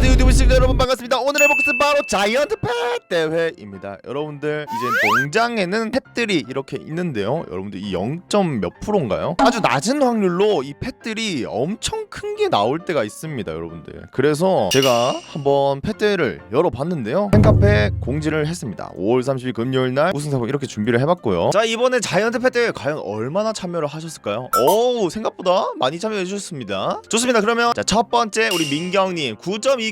안녕하세요. 유튜브 시청자 여러분 반갑습니다. 오늘의 복스 바로 자이언트 펫 대회입니다. 여러분들 이제 농장에는 펫들이 이렇게 있는데요. 여러분들 이 0. 몇 프로인가요? 아주 낮은 확률로 이 펫들이 엄청 큰 게 나올 때가 있습니다 여러분들. 그래서 제가 한번 펫 대회를 열어봤는데요. 팬카페 공지를 했습니다. 5월 30일 금요일 날 우승상품 이렇게 준비를 해봤고요. 자 이번에 자이언트 펫 대회 과연 얼마나 참여를 하셨을까요? 오 생각보다 많이 참여해 주셨습니다. 좋습니다. 그러면 자 첫 번째 우리 민경님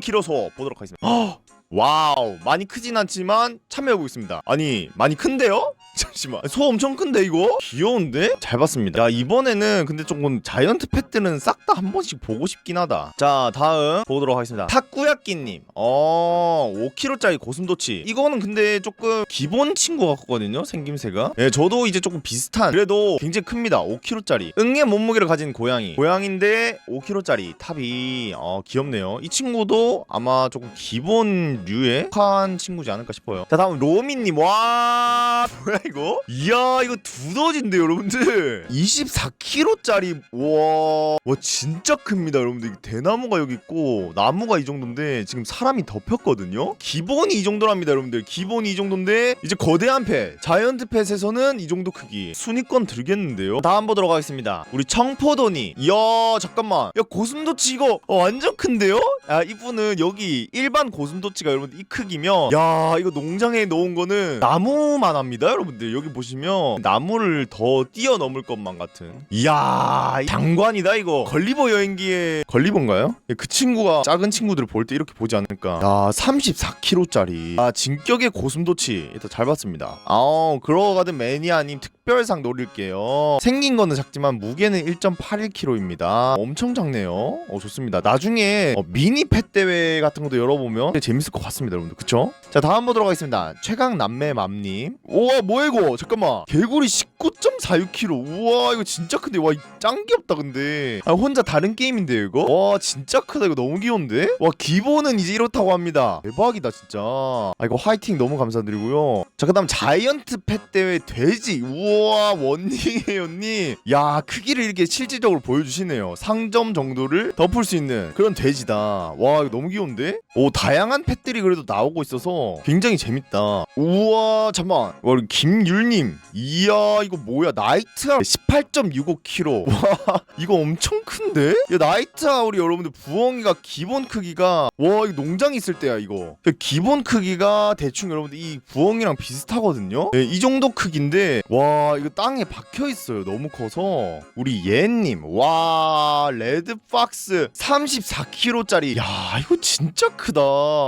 9.2kg 소 보도록 하겠습니다 헉! 와우 많이 크진 않지만 참여하고 있습니다 아니 많이 큰데요? 잠시만. 소 엄청 큰데 이거? 귀여운데? 잘 봤습니다. 야 이번에는 근데 조금 자이언트 펫들은 싹 다 한 번씩 보고 싶긴 하다. 자 다음 보도록 하겠습니다. 탁구야끼님. 어 5kg짜리 고슴도치. 이거는 근데 조금 기본 친구 같거든요 생김새가. 예 저도 이제 조금 비슷한 그래도 굉장히 큽니다 5kg짜리. 응애 몸무게를 가진 고양이. 고양인데 5kg짜리 탑이. 어 귀엽네요. 이 친구도 아마 조금 기본 류의 한 친구지 않을까 싶어요. 자 다음 로미님. 와 뭐야 이거? 이야 이거 두더지인데 여러분들. 24kg짜리. 와, 와 진짜 큽니다 여러분들. 대나무가 여기 있고 나무가 이 정도인데 지금 사람이 덮였거든요? 기본이 이 정도랍니다 여러분들. 기본이 이 정도인데 이제 거대한 펫 자이언트 펫에서는 이 정도 크기. 순위권 들겠는데요? 다음 보도록 하겠습니다. 우리 청포도니. 이야 잠깐만. 야 고슴도치 이거 어, 완전 큰데요 야 이분은 여기 일반 고슴도치가 여러분들 이 크기면 야 이거 농장에 놓은 거는 나무만 합니다 여러분들. 여기 보시면 나무를 더 뛰어넘을 것만 같은. 이야 장관이다 이거. 걸리버 여행기에 걸리버인가요? 예, 그 친구가 작은 친구들을 볼 때 이렇게 보지 않을까. 야 34kg짜리. 아 진격의 고슴도치. 일단 잘 봤습니다. 아우 그러가든 매니아님 특 별상 노릴게요. 생긴 거는 작지만 무게는 1.81kg입니다. 엄청 작네요. 어 좋습니다. 나중에 어, 미니 펫 대회 같은 것도 열어보면 재밌을 것 같습니다 여러분들. 그쵸? 자 다음 보도록 하겠습니다. 최강 남매 맘님. 우와 뭐야 이거? 잠깐만. 개구리 19.46kg 우와 이거 진짜 큰데? 와 짱 귀엽다 근데. 아 혼자 다른 게임인데 이거? 와 진짜 크다. 이거 너무 귀여운데? 와 기본은 이제 이렇다고 합니다. 대박이다 진짜. 아 이거 화이팅 너무 감사드리고요. 자 그다음 자이언트 펫 대회 돼지. 우와 원닝해요님. 야 크기를 이렇게 실질적으로 보여주시네요. 상점 정도를 덮을 수 있는 그런 돼지다. 와 이거 너무 귀여운데? 오 다양한 펫들이 그래도 나오고 있어서 굉장히 재밌다. 우와 잠만. 와 김율님. 이야 이거 뭐야? 나이트아 18.65kg 와 이거 엄청 큰데? 야 나이트아 우리 여러분들 부엉이가 기본 크기가 와 이거 농장 있을 때야 이거. 그 기본 크기가 대충 여러분들 이 부엉이랑 비슷하거든요? 네, 이 정도 크기인데 와 이거 땅에 박혀 있어요 너무 커서. 우리 예님 와 레드 박스 34kg짜리. 야 이거 진짜 크다.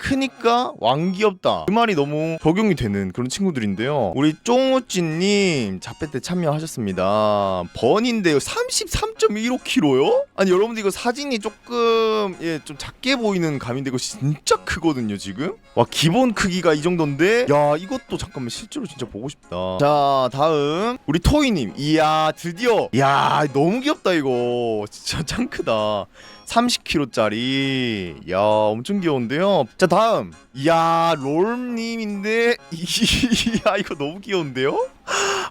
크니까 왕귀엽다. 그 말이 너무 적용이 되는 그런 친구들인데요. 우리 쫑우찌님 자페 때 참여하셨습니다. 번인데요. 33.15kg요? 아니 여러분들 이거 사진이 조금 예 좀 작게 보이는 감인데 이거 진짜 크거든요 지금? 와 기본 크기가 이 정도인데? 야 이것도 잠깐만 실제로 진짜 보고 싶다. 자 다음. 우리 토이님. 이야 드디어. 야 너무 귀엽다 이거. 진짜 짱 크다 30kg짜리. 야 엄청 귀여운데요? 자 다음. 이야 롤님인데. 이야 이거 너무 귀여운데요?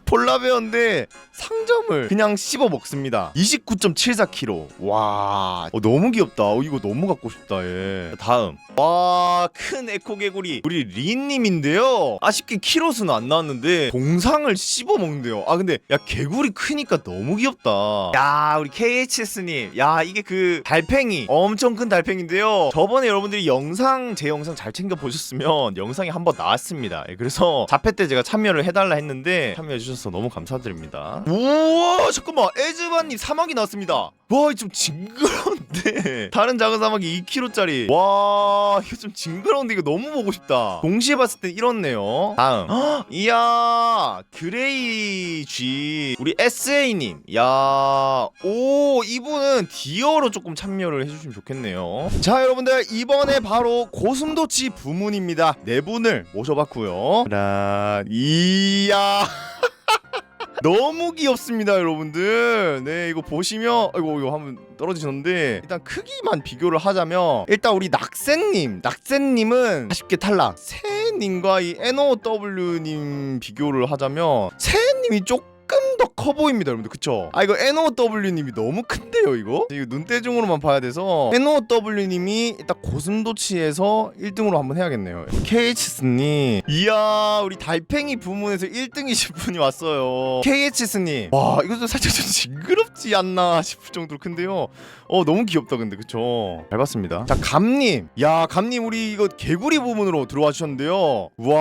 폴라베어인데 상점을 그냥 씹어 먹습니다. 29.74kg 와 어, 너무 귀엽다. 어, 이거 너무 갖고 싶다 얘. 다음. 와 큰 에코 개구리. 우리 린님인데요? 아쉽게 키로수는 안 나왔는데 동상을 씹어 먹는데요. 아 근데 야 개구리 크니까 너무 귀엽다. 야 우리 KHS님. 야 이게 그 달 팽이. 엄청 큰 달팽인데요. 저번에 여러분들이 영상 제 영상 잘 챙겨 보셨으면 영상이 한번 나왔습니다. 예, 그래서 자폐 때 제가 참여를 해달라 했는데 참여해 주셔서 너무 감사드립니다. 우와 잠깐만. 에즈바님 사막이 나왔습니다. 와좀 징그러운데. 다른 작은 사막이 2kg짜리. 와 이거 좀 징그러운데 이거 너무 보고 싶다. 동시에 봤을 땐 이렇네요. 다음. 헉, 이야 그레이 G 우리 SA님. 야 오 이분은 디어로 조금 참여 를 해주시면 좋겠네요. 자 여러분들 이번에 바로 고슴도치 부문입니다. 네 분을 모셔봤고요. 라 이야. 너무 귀엽습니다 여러분들. 네 이거 보시면 아이고 이거 한번 떨어지셨는데 일단 크기만 비교를 하자면 일단 우리 낙센님 낙센님은 아쉽게 탈락. 세님과 이 NOW님 비교를 하자면 세님이 조금 더 커 보입니다 여러분들. 그쵸? 아 이거 NOW님이 너무 큰데요 이거? 이거 눈대중으로만 봐야 돼서 NOW님이 일단 고슴도치에서 1등으로 한번 해야겠네요. KHS님. 이야 우리 달팽이 부문에서 1등이신 분이 왔어요. KHS님. 와 이것도 살짝 좀 징그럽지 않나 싶을 정도로 큰데요? 어 너무 귀엽다 근데. 그쵸? 잘 봤습니다. 자 감님. 야 감님 우리 이거 개구리 부문으로 들어와 주셨는데요. 와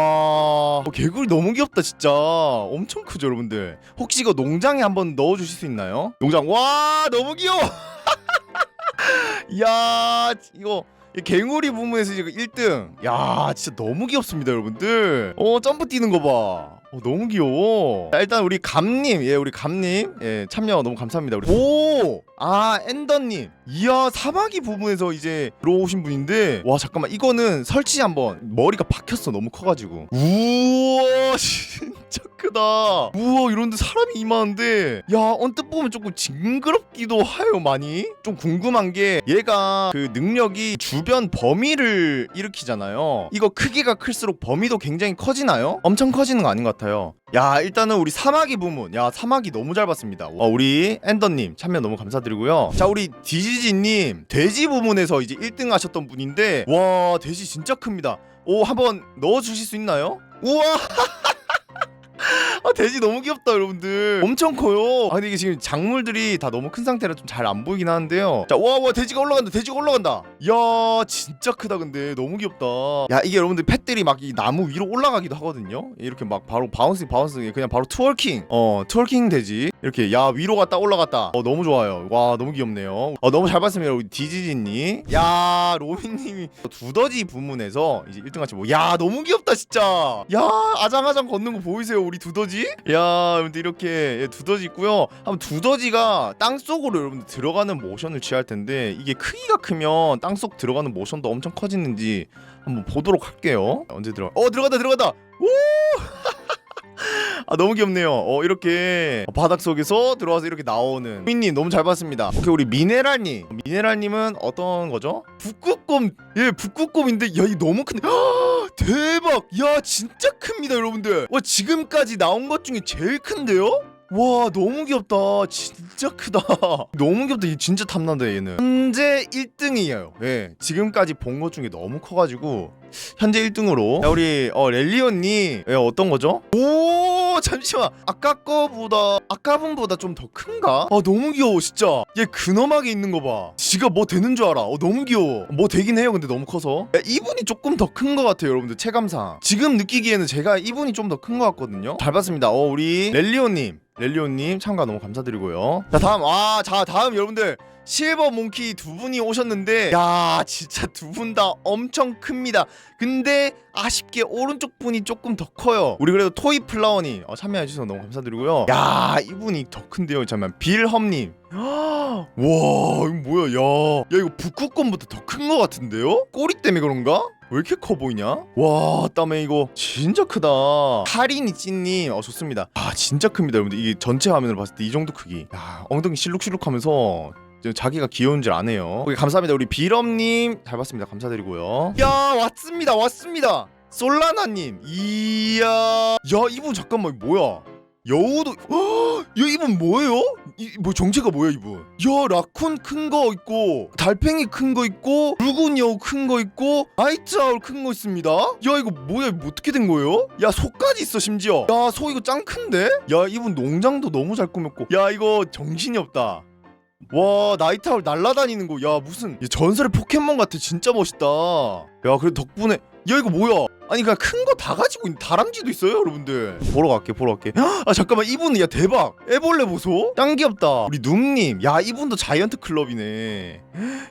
어, 개구리 너무 귀엽다 진짜. 엄청 크죠 여러분들. 혹시 이거 농장에 한번 넣어주실 수 있나요? 농장. 와 너무 귀여워. 야 이거 이 개구리 부문에서 지금 1등. 야 진짜 너무 귀엽습니다 여러분들. 어 점프 뛰는 거봐. 어, 너무 귀여워. 자, 일단 우리 감님 예 우리 감님. 예 참여 너무 감사합니다 우리. 오 아 엔더님. 이야 사마귀 부분에서 이제 들어오신 분인데. 와 잠깐만. 이거는 설치 한번. 머리가 박혔어 너무 커가지고. 우와 진짜 크다. 우와 이런데 사람이 이만한데. 야 언뜻 보면 조금 징그럽기도 해요 많이. 좀 궁금한 게 얘가 그 능력이 주변 범위를 일으키잖아요. 이거 크기가 클수록 범위도 굉장히 커지나요? 엄청 커지는 거 아닌 것 같아요. 야 일단은 우리 사마귀 부문. 야 사마귀 너무 잘 봤습니다. 어, 우리 엔더님 참여 너무 감사드 리고요. 자 우리 디지지님 돼지 부문에서 이제 1등 하셨던 분인데 와 돼지 진짜 큽니다. 오 한번 넣어주실 수 있나요? 우와 아 돼지 너무 귀엽다 여러분들. 엄청 커요. 아 근데 이게 지금 작물들이 다 너무 큰 상태라 좀 잘 안 보이긴 하는데요. 자와와 돼지가 올라간다 돼지가 올라간다. 야 진짜 크다 근데. 너무 귀엽다. 야 이게 여러분들 펫들이 막 이 나무 위로 올라가기도 하거든요. 이렇게 막 바로 바운스 바운스 그냥 바로 트월킹. 어 트월킹 돼지. 이렇게 야 위로 갔다 올라갔다. 어 너무 좋아요. 와 너무 귀엽네요. 어 너무 잘 봤습니다 우리 디지지님 야 로빈님이 두더지 부문에서 이제 1등 하시고 야 너무 귀엽다 진짜. 야 아장아장 걷는 거 보이세요 우리 두더지? 야 여러분들 이렇게 예, 두더지 있고요. 한번 두더지가 땅 속으로 여러분들 들어가는 모션을 취할 텐데 이게 크기가 크면 땅속 들어가는 모션도 엄청 커지는지 한번 보도록 할게요. 언제 들어 어 들어간다 들어간다! 아 너무 귀엽네요. 어 이렇게 바닥 속에서 들어와서 이렇게 나오는. 민님 너무 잘 봤습니다. 오케이 우리 미네랄님. 미네랄님은 어떤 거죠? 북극곰. 예 북극곰인데 야이 너무 큰데. 헉, 대박! 야 진짜 큽니다 여러분들. 와 지금까지 나온 것 중에 제일 큰데요? 와 너무 귀엽다. 진짜 크다. 너무 귀엽다. 얘 진짜 탐난다 얘는. 현재 1등이에요. 예 지금까지 본 것 중에 너무 커가지고 현재 1등으로. 자 우리 어 렐리온님 예, 어떤 거죠? 오 잠시만. 아까 거보다 아까 분보다 좀 더 큰가? 아 너무 귀여워 진짜. 얘 근엄하게 있는 거봐. 지가 뭐 되는 줄 알아. 어 너무 귀여워. 뭐 되긴 해요 근데 너무 커서. 야, 이분이 조금 더큰것 같아요 여러분들 체감상. 지금 느끼기에는 제가 이분이 좀 더큰것 같거든요. 잘 봤습니다. 어 우리 렐리온님. 렐리온님 참가 너무 감사드리고요. 자 다음. 아자 다음 여러분들 실버 몽키 두 분이 오셨는데 야 진짜 두 분 다 엄청 큽니다. 근데 아쉽게 오른쪽 분이 조금 더 커요. 우리 그래도 토이 플라워님 어, 참여해주셔서 너무 감사드리고요. 야 이분이 더 큰데요 잠깐만. 빌험님. 와 이거 뭐야 야, 야 이거 북극곰보다 더큰거 같은데요? 꼬리 때문에 그런가? 왜 이렇게 커 보이냐? 와 땀에 이거 진짜 크다. 하리니 찐님 어 좋습니다. 아 진짜 큽니다 여러분들. 이게 전체 화면으로 봤을 때 이 정도 크기. 야 엉덩이 실룩실룩하면서 자기가 귀여운 줄 아네요. 오케이, 감사합니다. 우리 비럼님 잘 봤습니다. 감사드리고요. 야 왔습니다. 왔습니다. 솔라나님 이야 야 이분 잠깐만 뭐야? 여우도 헉! 야 이분 뭐예요? 이 뭐 정체가 뭐야 이분? 야 라쿤 큰 거 있고 달팽이 큰 거 있고 붉은 여우 큰 거 있고 아이트 아울 큰 거 있습니다. 야 이거 뭐야 이거 어떻게 된 거예요? 야 소까지 있어 심지어. 야 소 이거 짱 큰데? 야 이분 농장도 너무 잘 꾸몄고. 야 이거 정신이 없다. 와 나이트아울 날라다니는 거. 야 무슨 야, 전설의 포켓몬 같아. 진짜 멋있다. 야 그래 덕분에. 야 이거 뭐야? 아니 그냥 큰 거 다 가지고 있는 다람쥐도 있어요 여러분들? 보러 갈게 보러 갈게. 아 잠깐만. 이분 야 대박. 애벌레 보소? 짱 귀엽다. 우리 눔님. 야 이분도 자이언트 클럽이네.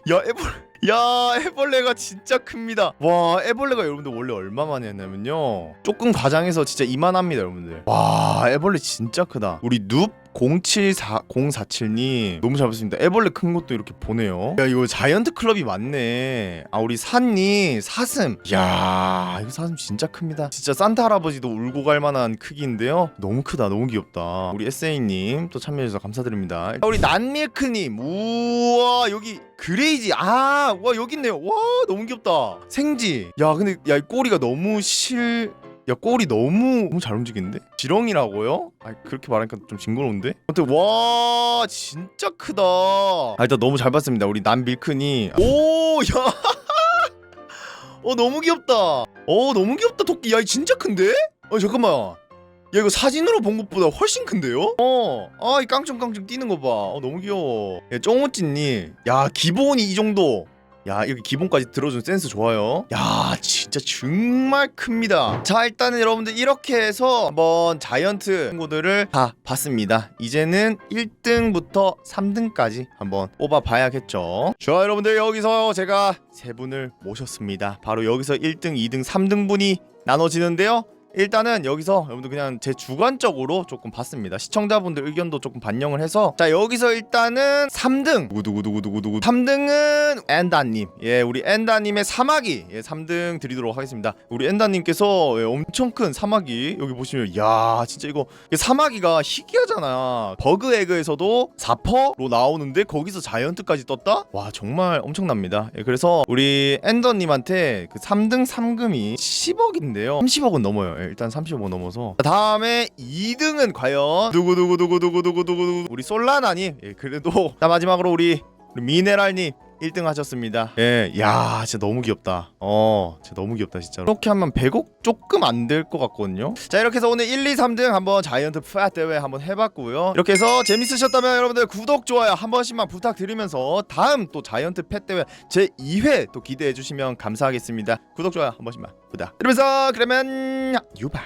야 애벌레 야 애벌레가 진짜 큽니다. 와 애벌레가 여러분들 원래 얼마만에 했냐면요. 조금 과장해서 진짜 이만합니다 여러분들. 와 애벌레 진짜 크다. 우리 눕 074047님 너무 잘 봤습니다. 애벌레 큰 것도 이렇게 보네요. 야 이거 자이언트 클럽이 맞네. 아 우리 산니 사슴. 야 이거 사슴 진짜 큽니다. 진짜 산타 할아버지도 울고 갈 만한 크기인데요. 너무 크다 너무 귀엽다. 우리 에세이님 또 참여해주셔서 감사드립니다. 아, 우리 난밀크님. 우와 여기 그레이지. 아와 여기 있네요. 와 너무 귀엽다. 생지. 야 근데 야이 꼬리가 너무 실 야 꼬리 너무 너무 잘 움직이는데? 지렁이라고요? 아 그렇게 말하니까 좀 징그러운데? 아무튼 와 진짜 크다. 아 일단 너무 잘 봤습니다. 우리 남 밀크니. 오 야. 어 너무 귀엽다. 어 너무 귀엽다 토끼. 야이 진짜 큰데? 어 잠깐만. 야 이거 사진으로 본 것보다 훨씬 큰데요? 어, 아이 깡충깡충 뛰는 거 봐. 어 너무 귀여워. 야 쫑우찌님, 야 기본이 이 정도. 야 이렇게 기본까지 들어준 센스 좋아요. 야 진짜 정말 큽니다. 자 일단은 여러분들 이렇게 해서 한번 자이언트 친구들을 다 봤습니다. 이제는 1등부터 3등까지 한번 뽑아봐야겠죠. 자 여러분들 여기서 제가 세 분을 모셨습니다. 바로 여기서 1등, 2등, 3등 분이 나눠지는데요. 일단은 여기서 여러분들 그냥 제 주관적으로 조금 봤습니다. 시청자분들 의견도 조금 반영을 해서 자 여기서 일단은 3등 누구누구누구누구 3등은 엔다님 예 우리 엔다님의 사마귀 예 3등 드리도록 하겠습니다. 우리 엔다님께서 예, 엄청 큰 사마귀 여기 보시면 야 진짜 이거 사마귀가 희귀하잖아. 버그 에그에서도 4퍼로 나오는데 거기서 자이언트까지 떴다? 와 정말 엄청납니다. 예, 그래서 우리 엔더님한테 그 3등 3금이 10억인데요. 30억은 넘어요. 예, 일단 30억 넘어서. 다음에 2등은 과연 누구 누구 누구 누구 누구 누구 우리 솔라나님. 예, 그래도 자 마지막으로 우리 미네랄님 1등 하셨습니다. 예, 야, 진짜 너무 귀엽다. 어, 진짜 너무 귀엽다, 진짜로. 이렇게 하면 100억 조금 안 될 것 같거든요. 자, 이렇게 해서 오늘 1, 2, 3등 한번 자이언트 파 대회 한번 해봤고요. 이렇게 해서 재밌으셨다면 여러분들 구독, 좋아요 한 번씩만 부탁드리면서 다음 또 자이언트 펫 대회 제 2회 또 기대해 주시면 감사하겠습니다. 구독, 좋아요 한 번씩만 부탁드리면서 그러면 유바.